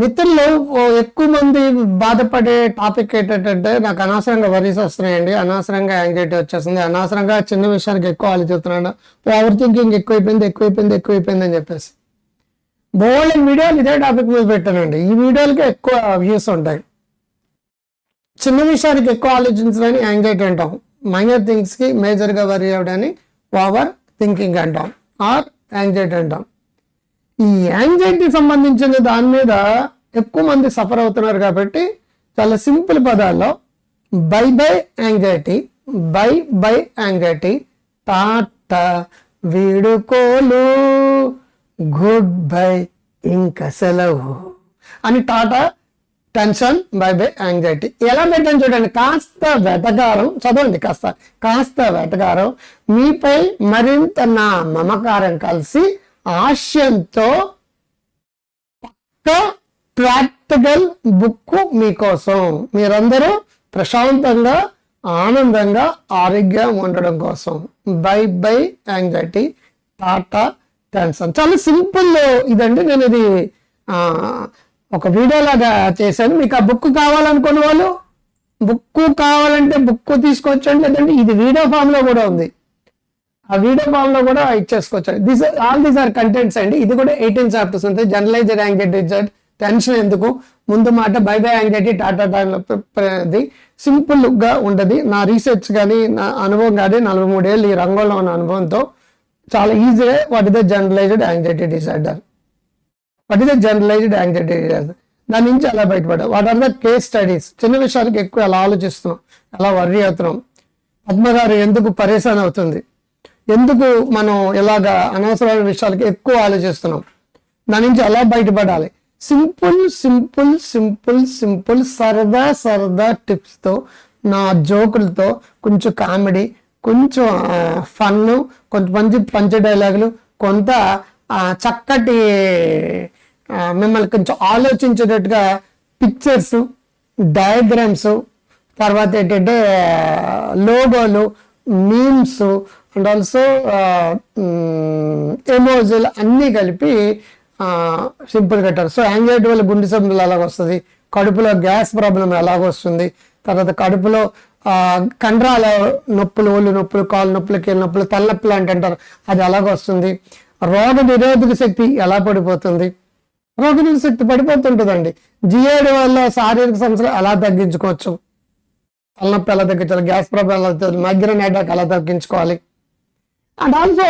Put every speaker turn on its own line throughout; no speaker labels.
మిత్రులు ఎక్కువ మంది బాధపడే టాపిక్ ఏంటంటే నాకు అనవసరంగా వరీస్ వస్తున్నాయండి. అనవసరంగా యాంగ్జైటీ వచ్చేస్తుంది. అనవసరంగా చిన్న విషయానికి ఎక్కువ ఆలోచిస్తున్నాడు ఓవర్ థింకింగ్ ఎక్కువైపోయింది ఎక్కువైపోయింది ఎక్కువైపోయింది అని చెప్పేసి. బోల్డ్ వీడియోలు ఇదే టాపిక్ మీద పెట్టానండి. ఈ వీడియోలకి ఎక్కువ వ్యూస్ ఉంటాయి. చిన్న విషయానికి ఎక్కువ ఆలోచించడానికి యాంగ్జైటీ అంటాం. మైనర్ థింగ్స్కి మేజర్గా వరీ అవడాన్ని ఓవర్ థింకింగ్ అంటాం. ఆర్ యాంగ్జైటీ అంటాం. ఈ యాంగ్జైటీ సంబంధించిన దాని మీద ఎక్కువ మంది సఫర్ అవుతున్నారు కాబట్టి చాలా సింపుల్ పదాల్లో bye bye anxiety bye bye anxiety tata వీడుకోలు goodbye ఇంక సెలవు అని tata tension bye bye anxiety ఎలా పెట్టాను చూడండి కాస్త వెటకారం చదవండి కాస్త కాస్త వెటకారం. మీపై మరింత నా మమకారం కలిసి ఆశయంతో పక్క ప్రాక్టికల్ బుక్ మీకోసం. మీరందరూ ప్రశాంతంగా ఆనందంగా ఆరోగ్యం ఉండడం కోసం. Bye bye anxiety tata tension చాలా సింపుల్ ఇదండి. నేను ఇది ఒక వీడియో లాగా చేశాను. మీకు ఆ బుక్ కావాలనుకున్న వాళ్ళు బుక్ కావాలంటే బుక్ తీసుకొచ్చండి. లేదంటే ఇది వీడియో ఫామ్లో కూడా ఉంది. ఆ వీడియో ఫామ్లో కూడా ఇచ్చేసుకోవచ్చు. This all these are contents అండి. ఇది కూడా ఎయిటీన్ చాప్టర్స్ ఉంటాయి జనరలైజ్డ్ యాంగ్జైటీ టెన్షన్ ఎందుకు? ముందు మాట బై బై యాంగ్జైటీ టాటా అది సింపుల్గా ఉండదు. నా రీసెర్చ్ కానీ నా అనుభవం కానీ నలభై మూడేళ్ళు ఈ రంగంలో ఉన్న అనుభవంతో చాలా ఈజీగా what is the generalised anxiety disorder what is the generalised anxiety disorder దాని నుంచి అలా బయటపడ్డా what are the case studies చిన్న విషయాలకు ఎక్కువ ఎలా ఆలోచిస్తున్నాం. ఎలా వర్రీ అవుతున్నాం. పద్మగారు ఎందుకు పరేషాన్ అవుతుంది? ఎందుకు మనం ఇలాగా అనవసరమైన విషయాలకి ఎక్కువ ఆలోచిస్తున్నాం? దాని నుంచి ఎలా బయటపడాలి? సింపుల్ సింపుల్ సింపుల్ సింపుల్ సరదా సరదా టిప్స్తో నా జోకులతో కొంచెం కామెడీ కొంచెం ఫన్ కొంత మంచి పంచ డైలాగులు కొంత చక్కటి మిమ్మల్ని కొంచెం ఆలోచించేటట్టుగా పిక్చర్స్ డయాగ్రామ్స్ తర్వాత ఏంటంటే లోగోలు మీమ్స్ అండ్ ఆల్సో ఎమోజల్ అన్నీ కలిపి సింపుల్ కట్టారు. సో యాంగ్జైటీ వల్ల గుండె సబ్బులు అలాగ వస్తుంది? కడుపులో గ్యాస్ ప్రాబ్లం ఎలాగ వస్తుంది? తర్వాత కడుపులో కండరాల నొప్పులు ఒళ్ళు నొప్పులు కాళ్ళ నొప్పులు కీళ్ళ నొప్పులు తలనొప్పులు అంటే అంటారు. అది ఎలాగ వస్తుంది? రోగ నిరోధక శక్తి ఎలా పడిపోతుంది? రోగనిరోధక శక్తి పడిపోతుంటుందండి. జిఏడి వల్ల శారీరక సమస్యలు ఎలా తగ్గించుకోవచ్చు? తలనొప్పి ఎలా తగ్గించాలి? గ్యాస్ ప్రాబ్లం ఎలా తగ్గించాలి? మైగ్రేన్ అటాక్ ఎలా తగ్గించుకోవాలి? అండ్ ఆల్సో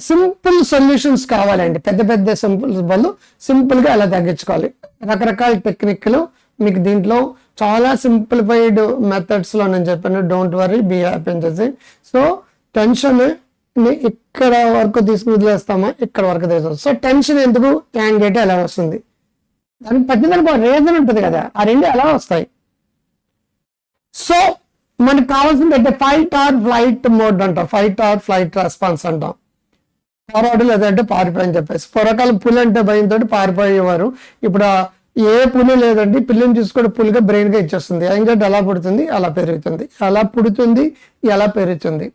సింపుల్ సొల్యూషన్స్ కావాలండి. పెద్ద పెద్ద సింపుల్ బదులు సింపుల్గా ఎలా తగ్గించుకోవాలి. రకరకాల టెక్నిక్లు మీకు దీంట్లో చాలా సింప్లిఫైడ్ మెథడ్స్లో నేను చెప్పాను. డోంట్ వరీ బీ హ్యాపీ అని చెప్పి సో టెన్షన్ ఇక్కడ వరకు తీసుకుని వదిలేస్తామా. ఇక్కడ వరకు తీసుకు. సో టెన్షన్ ఎందుకు? యాంగ్జైటీ ఎలా వస్తుంది? దానికి పెద్ద ఒక రీజన్ ఉంటుంది కదా. ఆ రెండు ఎలా వస్తాయి? సో మనకు కావాల్సింది అంటే ఫైట్ ఆర్ ఫ్లైట్ మోడ్ అంటాం ఫైట్ ఆర్ ఫ్లైట్ రెస్పాన్స్ అంటాం. పోరాడు లేదంటే పారిపోయి అని చెప్పేసి. పూర్వకాలం పులి అంటే భయంతో పారిపోయేవారు. ఇప్పుడు ఏ పులి లేదండి పిల్లిని చూసుకొని పులిగా బ్రెయిన్గా ఇచ్చేస్తుంది. యాంగ్జైటీ ఎలా పుడుతుంది అలా పెరుగుతుంది. ఎలా పుడుతుంది ఎలా పెరుగుతుంది?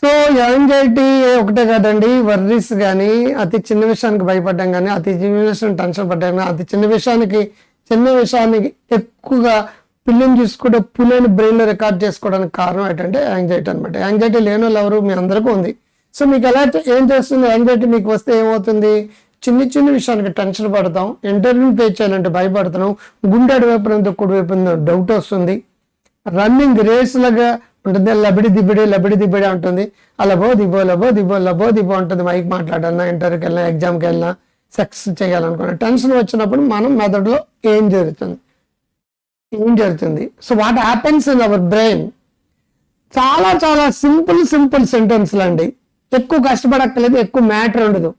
సో యాంగ్జైటీ ఒకటే కదండి. వర్రీస్ కానీ అతి చిన్న విషయానికి భయపడడం కానీ అతి చిన్న విషయం టెన్షన్ పడ్డం కానీ అతి చిన్న విషయానికి చిన్న విషయానికి ఎక్కువగా పిల్లిని చూసుకుంటే పులిని బ్రెయిన్లో రికార్డ్ చేసుకోవడానికి కారణం ఏంటంటే యాంగ్జైటీ అనమాట యాంగ్జైటీ లేని వాళ్ళు ఎవరు? మీ అందరికీ ఉంది. సో మీకు ఎలా ఏం చేస్తుంది? యాంగ్జైటీ మీకు వస్తే ఏమవుతుంది? చిన్న చిన్న విషయానికి టెన్షన్ పడతాం. ఇంటర్వ్యూ పే చేయాలంటే భయపడుతున్నాం. గుండె అటువైపు నుంచి కుడివైపు డౌట్ వస్తుంది. రన్నింగ్ రేస్ లాగా ఉంటుంది. లబిడి దిబిడి లబిడి దిబిడి ఉంటుంది అలా బో దిబో లబో దిబో లబో దిబో ఉంటుంది మైక్ మాట్లాడాలన్నా ఇంటర్వ్యూకి వెళ్ళినా ఎగ్జామ్కి వెళ్ళినా సక్సెస్ చేయాలనుకున్నా టెన్షన్ వచ్చినప్పుడు మనం మెదడులో ఏం జరుగుతుంది? ఏం జరుగుతుంది? So what happens in our brain చాలా చాలా సింపుల్ సింపుల్ సెంటెన్స్లు అండి. ఎక్కువ కష్టపడక్కర్లేదు ఎక్కువ మ్యాటర్ ఉండదు.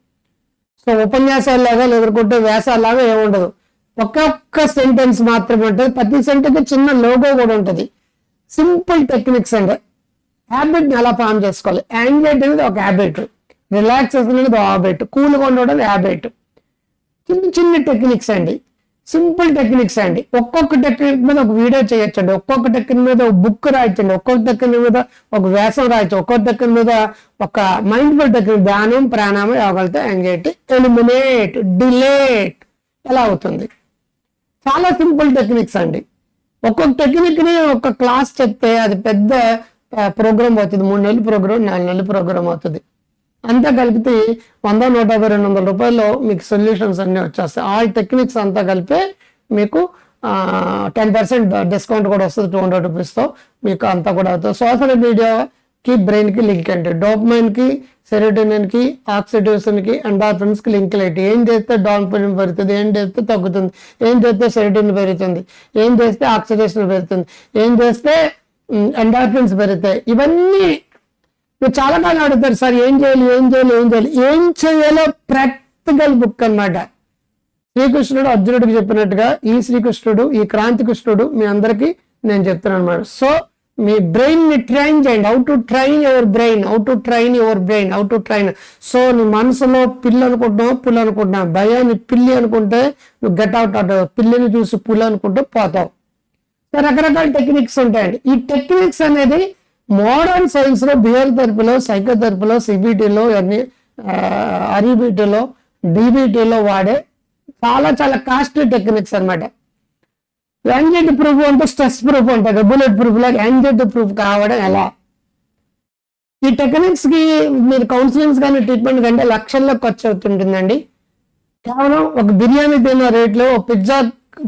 సో ఉపన్యాసాల్లాగా ఎదుర్కొంటే వ్యాసాలాగా ఏముండదు ఒక్కొక్క సెంటెన్స్ మాత్రమే ఉంటుంది. ప్రతి సెంటెన్స్ చిన్న లోగో కూడా ఉంటుంది. సింపుల్ టెక్నిక్స్ అండి. హ్యాబిట్ ఎలా ఫామ్ చేసుకోవాలి? యాంగ్జైటీ అనేది ఒక హ్యాబిట్ రిలాక్సేషన్ అనేది ఒక హ్యాబిట్ కూల్గా ఉండడం హ్యాబిట్ చిన్న చిన్న టెక్నిక్స్ అండి. సింపుల్ టెక్నిక్స్ అండి. ఒక్కొక్క టెక్నిక్ మీద ఒక వీడియో చేయొచ్చండి. ఒక్కొక్క టెక్నిక్ మీద ఒక బుక్ రాయొచ్చండి. ఒక్కొక్క టెక్నిక్ మీద ఒక వేసం రాయొచ్చు. ఒక్కొక్క టెక్నిక్ మీద ఒక మైండ్ఫుల్ టెక్నిక్ ధ్యానం ప్రాణాయామం యోగాలతో ఎంగేట్ ఎలిమినేట్ డిలేట్ ఎలా అవుతుంది? చాలా సింపుల్ టెక్నిక్స్ అండి. ఒక్కొక్క టెక్నిక్ని ఒక క్లాస్ చెప్తే అది పెద్ద ప్రోగ్రామ్ అవుతుంది. మూడు నెలల ప్రోగ్రామ్ నాలుగు నెలల ప్రోగ్రామ్ అవుతుంది. అంతా కలిపితే వంద నూట యాభై రెండు వందల రూపాయల్లో మీకు సొల్యూషన్స్ అన్నీ వచ్చేస్తాయి. ఆల్ టెక్నిక్స్ అంతా కలిపి మీకు టెన్ పర్సెంట్ డిస్కౌంట్ కూడా వస్తుంది టూ హండ్రెడ్ రూపీస్తో మీకు అంతా కూడా. అవుతుంది సోషల్ మీడియాకి బ్రెయిన్కి లింక్ అంటే డోపమైన్కి సెరోటోనిన్కి ఆక్సిడేషన్కి ఎండార్ఫిన్స్కి లింక్ లేటి. ఏం చేస్తే డాల్ఫిన్ పెరుగుతుంది? ఏం చేస్తే తగ్గుతుంది? ఏం చేస్తే సెరోటోనిన్ పెరుగుతుంది? ఏం చేస్తే ఆక్సిడేషన్ పెరుగుతుంది? ఏం చేస్తే ఎండార్ఫిన్స్ పెరుగుతాయి? ఇవన్నీ మీరు చాలా కాలం అడుగుతారు సార్ ఏం చేయాలి ఏం చేయాలి ఏం చేయాలి? ఏం చేయాలో ప్రాక్టికల్ బుక్ అన్నమాట. శ్రీకృష్ణుడు అర్జునుడికి చెప్పినట్టుగా ఈ శ్రీకృష్ణుడు ఈ క్రాంతి కృష్ణుడు మీ అందరికీ నేను చెప్తున్నాను అనమాట సో మీ బ్రెయిన్ని ట్రైన్ చేయండి. How to train your brain how to train your brain how to train so నీ మనసులో పిల్లి అనుకుంటున్నావు పుల్లి అనుకుంటున్నావు? భయాన్ని పిల్లి అనుకుంటే నువ్వు గెట్ అవుట్ అవుతావు పిల్లిని చూసి పుల్లి అనుకుంటే పోతావు. రకరకాల టెక్నిక్స్ ఉంటాయండి. ఈ టెక్నిక్స్ అనేది మోడర్న్ సైన్స్లో బిహేవియర్ థెరపీలో సైకోథెరపీలో సిబిటీలో ఇవన్నీ అరిబిటీలో డిబిటీలో వాడే చాలా చాలా కాస్ట్లీ టెక్నిక్స్ అన్నమాట. యాంగ్జైటీ ప్రూఫ్ అంటే స్ట్రెస్ ప్రూఫ్ ఉంటుంది బుల్లెట్ ప్రూఫ్ లాగా యాంగ్జైటీ ప్రూఫ్ కావడం ఎలా? ఈ టెక్నిక్స్కి మీరు కౌన్సిలింగ్స్ కానీ ట్రీట్మెంట్ కంటే లక్షల్లో ఖర్చు అవుతుంటుందండి కేవలం ఒక బిర్యానీ తిన్న రేట్లో ఒక పిజ్జా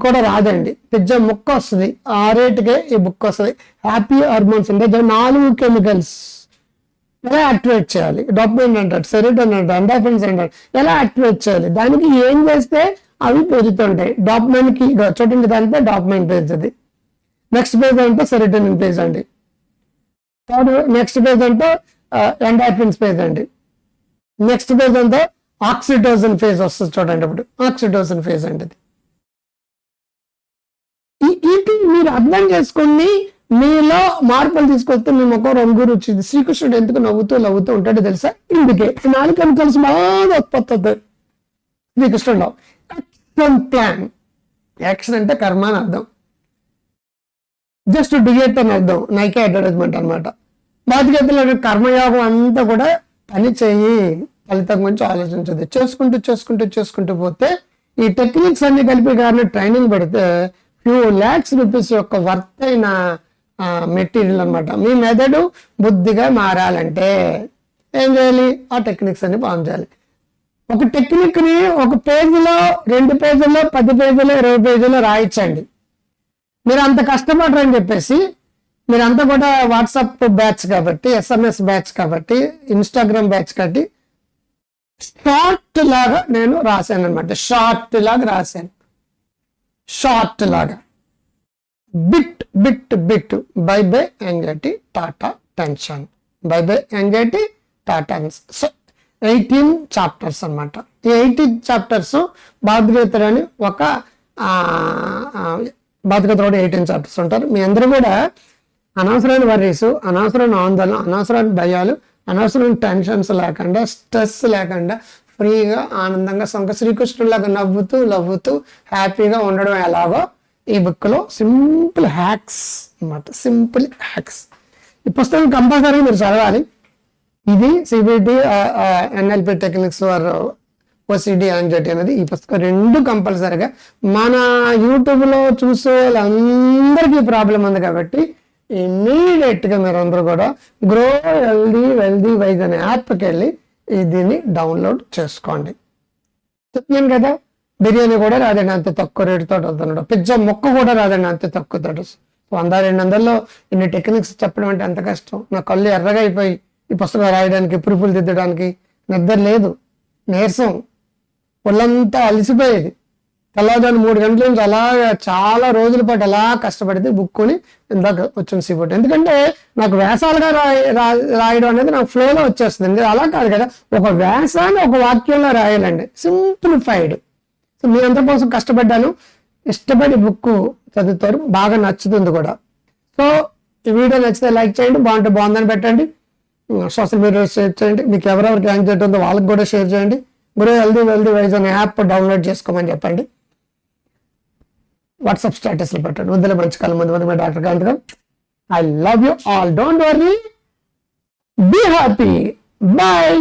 కూడా రాదండి. పిజ్జా ముక్క వస్తుంది. ఆ రేటుకే ఈ బుక్ వస్తుంది. హ్యాపీ హార్మోన్స్ అంటే నాలుగు కెమికల్స్ ఎలా యాక్టివేట్ చేయాలి? డోపమైన్ అంటారు సెరిటన్ అంటారు ఎండాఫిన్స్ అంటారు. ఎలా యాక్టివేట్ చేయాలి? దానికి ఏం చేస్తే అవి పెరుగుతుంటాయి. డాక్యుమెంట్కి చూడండి దానిపై డాక్యుమెంట్ పేజ్ అది. నెక్స్ట్ పేజ్ అంటే సెరిటన్ పేజ్ అండి. థర్డ్ నెక్స్ట్ పేజ్ అంటే ఎండాఫిన్స్ పేజ్ అండి. నెక్స్ట్ పేజ్ అంటే ఆక్సిడోజన్ ఫేజ్ వస్తుంది చూడండి ఇప్పుడు ఆక్సిడోజన్ ఫేజ్ అండి వీటి మీరు అర్థం చేసుకుని మీలో మార్పులు తీసుకొస్తే మేము ఒక రంగు రుచి శ్రీకృష్ణుడు ఎందుకు నవ్వుతూ నవ్వుతూ ఉంటాడో తెలుసా? ఇందుకే. నాలుగు కెమికల్స్ బాగా ఉత్పత్తి అవుతుంది శ్రీకృష్ణుడు యాక్షన్ ప్లాన్ యాక్షన్ అంటే కర్మ అని అర్థం. జస్ట్ డిఎట్ అని అర్థం. నైకే అడ్వర్టైజ్మెంట్ అనమాట బాధ్యతలో కర్మయోగం అంతా కూడా పని చేయి. ఫలితం గురించి ఆలోచించదు. చేసుకుంటూ చేసుకుంటూ చేసుకుంటూ పోతే ఈ టెక్నిక్స్ అన్ని కలిపి కారణం ట్రైనింగ్ పెడితే ఫ్యూ ల్యాక్స్ రూపీస్ యొక్క వర్త్ అయిన మెటీరియల్ అన్నమాట. మీ మెదడు బుద్ధిగా మారాలంటే ఏం చేయాలి? ఆ టెక్నిక్స్ అన్ని ఫామ్ చేయాలి. ఒక టెక్నిక్ని ఒక పేజీలో రెండు పేజీల్లో పది పేజీలో ఇరవై పేజీలో రాయించండి మీరు అంత కష్టపడరని చెప్పేసి మీరంతా కూడా వాట్సాప్ బ్యాచ్ కాబట్టి ఎస్ఎంఎస్ బ్యాచ్ కాబట్టి ఇన్స్టాగ్రామ్ బ్యాచ్ కాబట్టి షార్ట్ లాగా నేను రాశాను అనమాట షార్ట్ లాగా రాశాను. షార్ట్ లాగా. Bit bit bit. Bye bye anxiety tata tension bye bye anxiety tata so eighteen chapters అన్నమాట. ఈ ఎయిటీన్ చాప్టర్స్ భాద్రగీతలు అని ఒక కూడా ఎయిటీన్ చాప్టర్స్ ఉంటారు. మీ అందరూ కూడా అనవసరమైన వర్రీస్ అనవసరమైన ఆందోళన అనవసరమైన భయాలు అనవసరమైన టెన్షన్స్ లేకుండా స్ట్రెస్ లేకుండా ఫ్రీగా ఆనందంగా సొంత శ్రీకృష్ణులాగా నవ్వుతూ నవ్వుతూ హ్యాపీగా ఉండడం ఎలాగో ఈ బుక్లో సింపుల్ హ్యాక్స్ అన్నమాట. Simple hacks. ఈ పుస్తకం కంపల్సరీ మీరు చదవాలి. ఇది CBT NLP techniques for OCD anxiety అనేది ఈ పుస్తకం రెండు కంపల్సరీగా మన యూట్యూబ్లో చూసే వాళ్ళందరికీ ప్రాబ్లం ఉంది కాబట్టి ఇమీడియట్గా మీరు అందరూ కూడా గ్రో హెల్దీ వెల్దీ వైజ్ అనే యాప్కి వెళ్ళి దీన్ని డౌన్లోడ్ చేసుకోండి. చెప్పాను కదా బిర్యానీ కూడా రాదండి అంత తక్కువ రేటుతో వస్తున్నాడు పిజ్జా మొక్క కూడా రాదండి అంత తక్కువ వంద రెండు వందల్లో ఇన్ని టెక్నిక్స్ చెప్పడం అంటే ఎంత కష్టం. నా కళ్ళు ఎర్రగా అయిపోయి ఈ పుస్తకం రాయడానికి పురుపులు దిద్దడానికి నిద్ర లేదు. నీరసం ఒళ్ళంతా అలసిపోయేది. తెల్లవారుజాము మూడు గంటల నుంచి అలాగా చాలా రోజుల పాటు అలా కష్టపడితే బుక్ కొని ఇందాక వచ్చిన సీబోట్ ఎందుకంటే నాకు వ్యాసాలుగా రాయ రాయడం అనేది నాకు ఫ్లోలో వచ్చేస్తుంది. అలా కాదు కదా ఒక వ్యాసాన్ని ఒక వాక్యంలో రాయాలండి. సింప్లిఫైడ్ సో మీ అందరి కోసం కష్టపడ్డాను. ఇష్టపడి బుక్ చదువుతారు. బాగా నచ్చుతుంది కూడా. సో ఈ వీడియో నచ్చితే లైక్ చేయండి. బాగుంటే బాగుందని పెట్టండి. సోషల్ మీడియాలో షేర్ చేయండి. మీకు ఎవరెవరికి యాంగ్జైటీ ఉందో వాళ్ళకి కూడా షేర్ చేయండి. గురు హెల్దీ వెల్దీ వైజ్ అనే యాప్ డౌన్లోడ్ చేసుకోమని చెప్పండి. వాట్సాప్ స్టేటస్లో పెట్టండి. వద్దులే మంచి కాలం మంది మంది doctor Kanth I love you all don't worry be happy bye